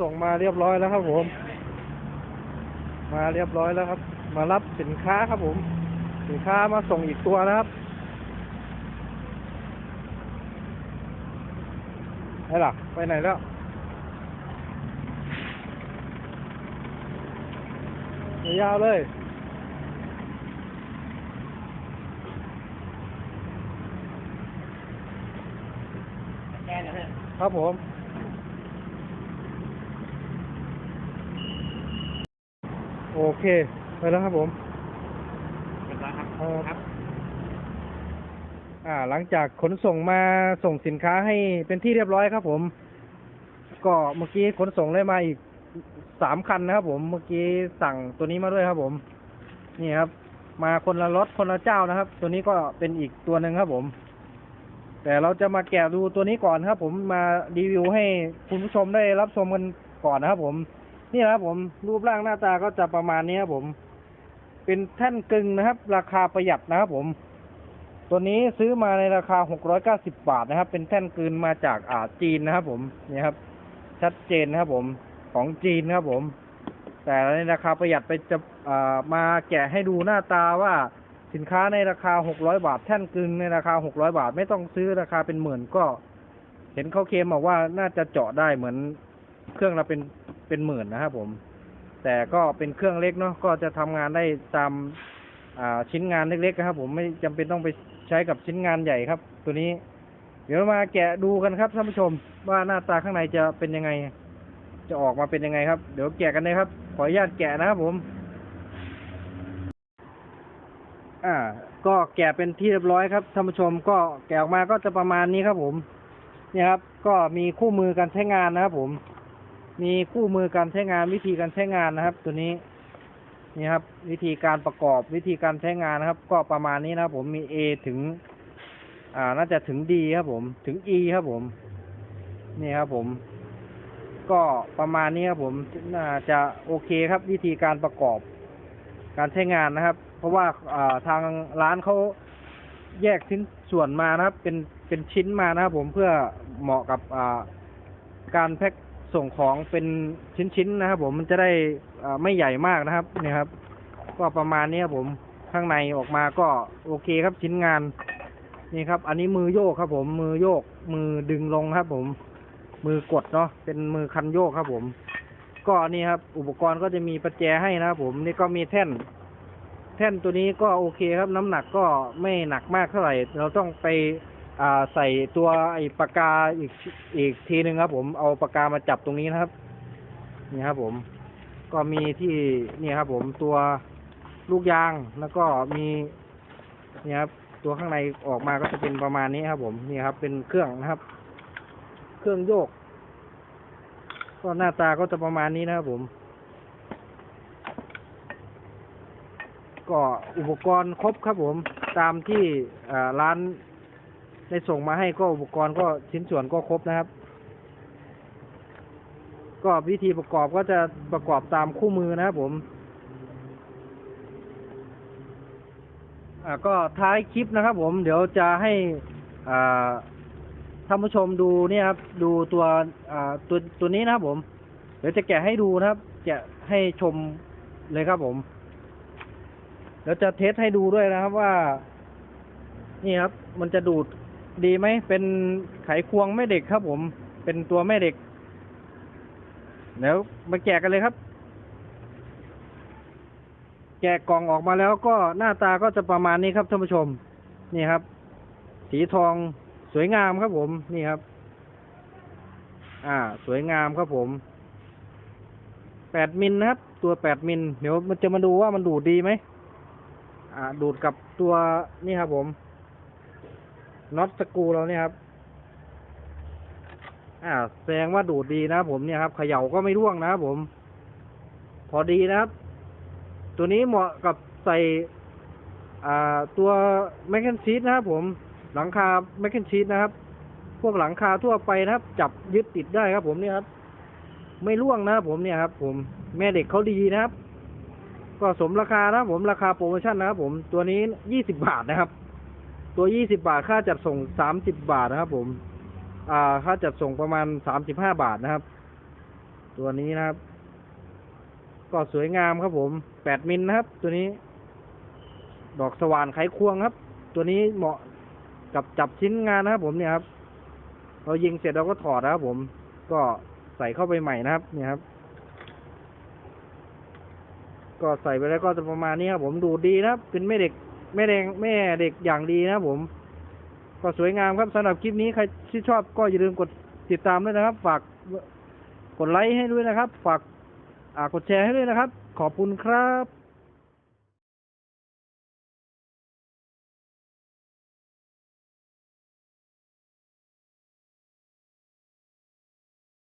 ส่งมาเรียบร้อยแล้วครับผม มาเรียบร้อยแล้วครับ มารับสินค้าครับผม สินค้ามาส่งอีกตัวนะครับไอ้ล่ะไปไหนแล้วยาวๆเลยแกเนี่ยเพื่อนครับผม โอเค ไปแล้วครับผมเรียบร้อยครับครับครับ อ่า หลังจากขนส่งมาส่งสินค้าให้เป็นที่เรียบร้อยครับ ผม ก็เมื่อกี้ขนส่งได้มาอีกสามคันนะครับ ผม เมื่อกี้สั่งตัวนี้มาด้วยครับ ผม นี่ครับ มาคนละรถคนละเจ้านะครับ ตัวนี้ก็เป็นอีกตัวหนึ่งครับ ผม แต่เราจะมาแกะดูตัวนี้ก่อนครับ ผม มารีวิวให้คุณผู้ชมได้รับชมกันก่อนนะครับ ผม นี่นะครับผมรูปร่างหน้าตาก็จะประมาณนี้ครับผม เป็นแท่นกึ่งนะครับ ราคาประหยัดนะครับผม ตัวนี้ซื้อมาในราคา 690 บาทนะครับ เป็นแท่นกลืนมาจากอ่าจีนนะครับ ผมนี่ครับ ชัดเจนนะครับ ผมของจีนนะครับผม แต่ในราคาประหยัดไปจะอ่ามาแกะให้ดูหน้าตาว่าสินค้าในราคา 600 บาท แท่นกลึงในราคา 600 บาท ไม่ต้องซื้อราคาเป็นหมื่นก็ เห็นเขาเคลมบอกว่าน่าจะเจาะได้เหมือนเครื่องละเป็น เป็นหมื่นนะครับผม แต่ก็เป็นเครื่องเล็กเนาะก็จะทำงานได้ตามชิ้นงานเล็กๆนะครับ ผมไม่จำเป็นต้องไปใช้กับชิ้นงานใหญ่ครับ ตัวนี้ เดี๋ยวมาแกะดูกันครับท่านผู้ชม ว่าหน้าตาข้างในจะเป็นยังไง จะออกมาเป็นยังไงครับเดี๋ยวแกะกันเลยครับ ขออนุญาตแกะนะครับผม อ่า ก็แกะเป็นที่เรียบร้อยครับท่านผู้ชมก็แกะออกมาก็จะประมาณนี้ครับผม เนี่ยครับ ก็มีคู่มือการใช้งานนะครับผม มีคู่มือการใช้งานวิธีการใช้งานนะครับ ตัวนี้นี่ครับ วิธีการประกอบวิธีการใช้งานนะครับ ก็ประมาณนี้นะครับ ผมมี A ถึง อ่าน่าจะถึง D ครับผมถึง E ครับผม นี่ครับผม ก็ประมาณนี้ครับผมน่าจะโอเคครับ วิธีการประกอบการใช้งานนะครับ เพราะว่าทางร้านเขาแยกชิ้นส่วนมานะครับ เป็นเป็นชิ้นมานะครับผมเพื่อเหมาะกับการแพ็ค ส่งของเป็นชิ้นๆนะครับ ผมมันจะได้ไม่ใหญ่มากนะครับนี่ครับ ก็ประมาณนี้ครับผมข้างในออกมาก็โอเคครับชิ้นงานนี่ครับ อันนี้มือโยกครับผม มือโยก มือดึงลงครับ ผม มือกดเนาะเป็นมือคันโยกครับ ผม ก็นี่ครับ อุปกรณ์ก็จะมีประแจให้นะครับผมนี่ก็มีแท่น แท่นตัวนี้ก็โอเคครับ น้ำหนักก็ไม่หนักมากเท่าไหร่ เราต้องไป อ่าใส่ตัวไอ้ปากกาอีกอีกทีหนึ่งครับ ผมเอาปากกามาจับตรงนี้นะครับ นี่ครับ ผม ก็มีที่นี่ครับ ผมตัวลูกยางแล้วก็มีนี่ครับ ตัวข้างในออกมาก็จะเป็นประมาณนี้ครับ ผมนี่ครับ เป็นเครื่องนะครับ เครื่องโยก ก็หน้าตาก็จะประมาณนี้นะครับ ผม ก็อุปกรณ์ครบครับ ผมตามที่ร้าน ได้ส่งมาให้ก็อุปกรณ์ก็ชิ้นส่วนก็ครบนะครับ ก็วิธีประกอบก็จะประกอบตามคู่มือนะครับผมก็ท้ายคลิปนะครับ ผมเดี๋ยวจะให้ท่านผู้ชมดูเนี่ยครับ ดูตัวตัวตัวนี้นะครับผม เดี๋ยวจะแกะให้ดูนะครับ แกะให้ชมเลยครับผมเดี๋ยวจะเทสให้ดูด้วยนะครับว่า นี่ครับ มันจะดูด ดีไหม เป็นไขควงแม่เด็กครับผม เป็นตัวแม่เด็ก เดี๋ยวมาแกะกันเลยครับ แกะกล่องออกมาแล้วก็หน้าตาก็จะประมาณนี้ครับท่านผู้ชม นี่ครับ สีทองสวยงามครับผม นี่ครับ อ่า สวยงามครับผมแปดมิลนะครับ ตัวแปดมิล เดี๋ยวมันจะมาดูว่ามันดูดดีไหม อ่า ดูดกับตัวนี่ครับผม น็อตสกูเราเนี่ยครับ อ่าแสดงว่าดูดดีนะผมเนี่ยครับเขย่าก็ไม่ร่วงนะครับผม พอดีนะครับ ตัวนี้เหมาะกับใส่ อ่า ตัวแมคเคนชีตนะครับผม หลังคาแมคเคนชีตนะครับ พวกหลังคาทั่วไปนะครับ จับยึดติดได้ครับ ผมเนี่ยครับ ไม่ร่วงนะครับผมเนี่ยครับ ผมแม่เด็กเขาดีนะครับ ก็สมราคานะครับผมราคาโปรโมชั่นนะครับผมตัวนี้ยี่สิบบาทนะครับ ตัวยี่สิบาท ค่าจัดส่งสามสิบบาทนะครับ ผม อ่า ค่าจัดส่งประมาณสามสิบห้าบาทนะครับ ตัวนี้นะครับ ก็สวยงามครับ ผมแปดมิลนะครับ ตัวนี้ ดอกสว่านไขควงครับ ตัวนี้เหมาะกับจับชิ้นงานนะครับ ผมเนี่ยครับ เรายิงเสร็จเราก็ถอดนะครับ ผม ก็ใส่เข้าไปใหม่นะครับ เนี่ยครับ ก็ใส่ไปแล้วก็จะประมาณนี้ครับ ผมดูดีนะครับ เป็นแม่เด็ก แม่แดงแม่เด็กอย่างดีนะผม ก็สวยงามครับสำหรับคลิปนี้ใครที่ชอบก็อย่าลืมกดติดตามด้วยนะครับ ฝากกดไลค์ให้ด้วยนะครับ ฝากกดแชร์ให้ด้วยนะครับ ขอบคุณครับ